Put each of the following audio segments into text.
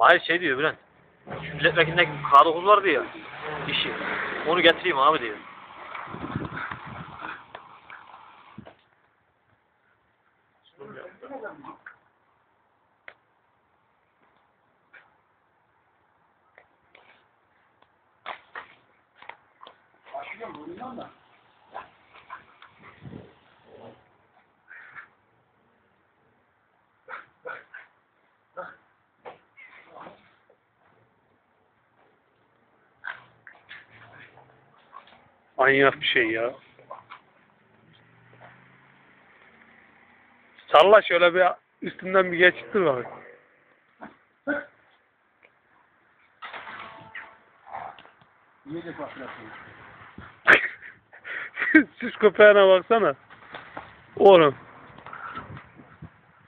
Hayır şey diyor Bülent. Milletvekilindeki K9 vardı ya. işi. Onu getireyim abi diyor. Başlıyorum burnundan da. Manyak bir şey ya. Salla şöyle bir üstünden bir geçtir bak. Bakıyorsun. Süs köpeğine baksana. Oğlum.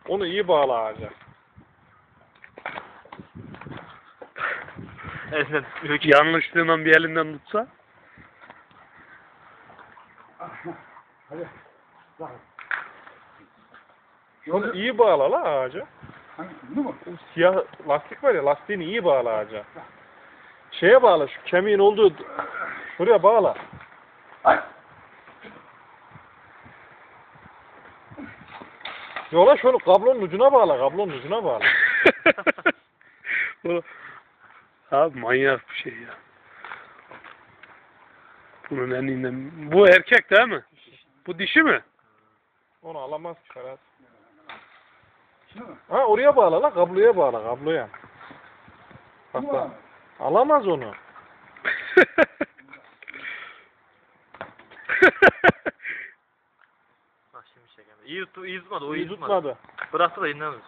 Onu iyi bağla ağaca. Yanlışlığından bir elinden tutsa. Hadi. Bak. Onu iyi bağla la ağaca. Hangisi? Bunu mu? O siyah lastik var ya lastiğini iyi bağla ağaca. Şeye bağla şu kemiğin olduğu şuraya bağla. Ay. Yola şöyle kablonun ucuna bağla kablonun ucuna bağla. Bu- Abi manyak bir şey ya. Bunun eninden. Bu erkek değil mi? Bu dişi mi? Onu alamaz ki Ferhat. Ha oraya bağla la kabloya bağla kabloya. Bak? Alamaz onu. Bak şimdi çekemedi. İyi tuttu, iyi tutmadı. O İyi iyi tutmadı. tutmadı. Bıraktı da inlemez.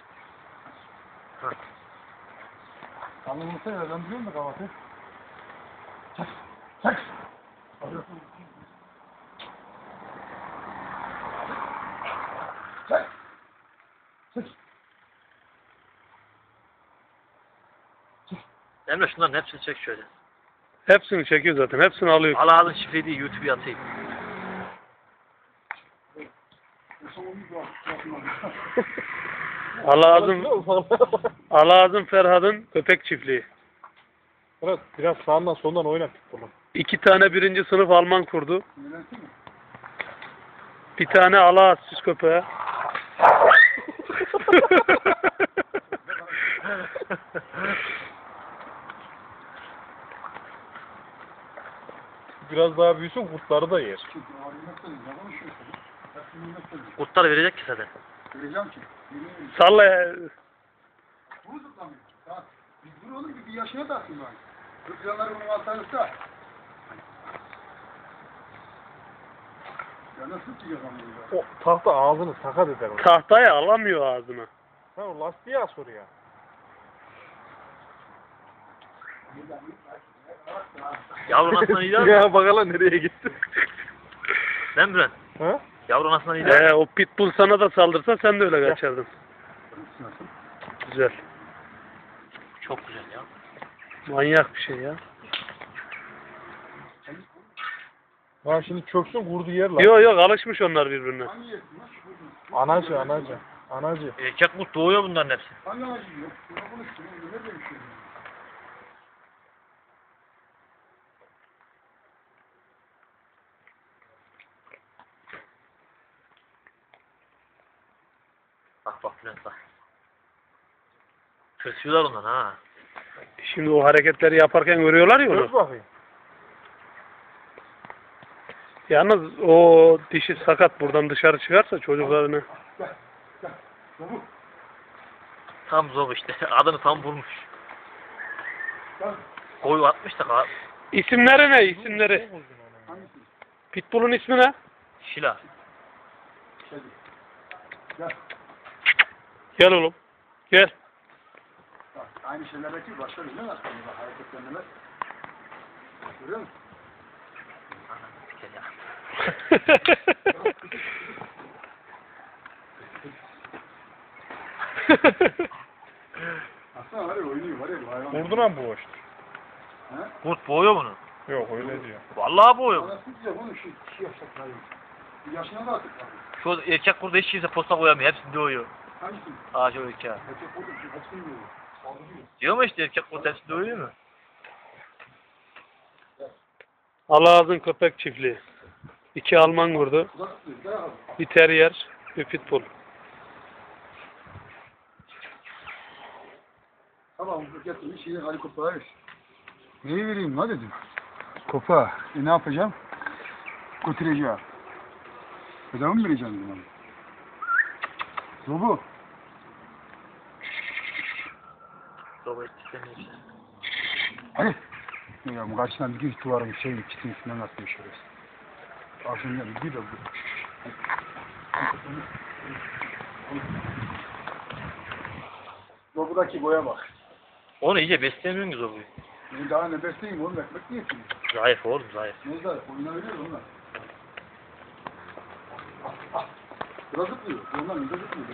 Alnını sayı ben biliyorum da kafası. Çak. Çak. Alıyorsun. Çak. Çak. Emre şunların hepsini çek şöyle. Hepsini çekiyor zaten. Hepsini alıyor. Al ağzın şifreyi değil YouTube'a atayım. Alazım, Alazım Ferhat'ın köpek çiftliği. Ferhat biraz sağından soldan oynat bunu. İki tane birinci sınıf Alman kurdu. Bir tane Alaz süs köpeği. Biraz daha büyüsün kurtları da yer. Kurtlar verecek ki zaten. Vereceğim ki. Salla ya. Bunu tutlamıyor. Biz bunu oğlum bir, yaşına da atın bari. Kırklanları bunun altına ısta. Ya nasıl ya? O tahta ağzını sakat eder onu. Tahtayı alamıyor ağzına. Ha o lastiği as oraya. Yavru anasından iyi değil mi? ya bakalım nereye gitti. Değil mi Bülent? ha? Yavru anasından iyi değil mi? Ee, o pitbull sana da saldırsa sen de öyle kaçardın. Güzel. Çok güzel ya. Manyak bir şey ya. Ha şimdi çöksün kurdu yer lan. Yok yok alışmış onlar birbirine. Hangi lan? Şu- Anacı anacı. Anacı. Erkek kurt doğuyor bunların hepsi. Hangi ağacı yok? Şuna konuştum. Ne demiş şimdi? Bak bak Bülent bak. Tırsıyorlar ondan ha. Şimdi o hareketleri yaparken görüyorlar ya onu. Çök bakayım. Yalnız o dişi sakat buradan dışarı çıkarsa çocuklarını. Tam zor işte. Adını tam bulmuş. Koyu atmış da ka- İsimleri ne isimleri? Pitbull'un ismi ne? Şila. Şey. Gel. Gel oğlum. Gel. Bak, aynı şeylerdeki başka bir ne var? Hareketlenmeler. Görüyor musun? Aslında var ya oynuyor var ya bu hayvan. Vurdun bu hoş? He? Kurt boğuyor bunu. Yok öyle diyor. Vallahi boğuyor. bunu. Anasını diyeceğim oğlum şu şu yaşta. Bir yaşına da atıp bakın. Şu erkek kurda hiç kimse posta koyamıyor. Hepsi doğuyor. Hangisi? Aa şu erkek. Erkek oğlum şu hepsini yiyor. Diyor mu işte erkek potensi doğuyor mu? Alağız'ın köpek çiftliği. İki Alman kurdu. Bir terrier, bir pitbull. Tamam getirmiş şeyi hadi ver. Neyi vereyim la dedim. Kopa. E ne yapacağım? Götüreceğim. Bedava mı vereceğim dedim ona. Zobu. İstemiyor işte. Hadi. Ya bu karşıdan bir gir duvarın şey çitin üstünden atıyor şöyle. Aslında bir de bu. Zobudaki boya bak. Onu iyice beslemiyorsun ki Zobu'yu. Beni daha ne besleyeyim oğlum ekmek niye yetmiyor? Zayıf oğlum zayıf. Ne zayıf? Oyuna veriyor onlar. Biraz zıplıyor. Onlar ne zıplıyor?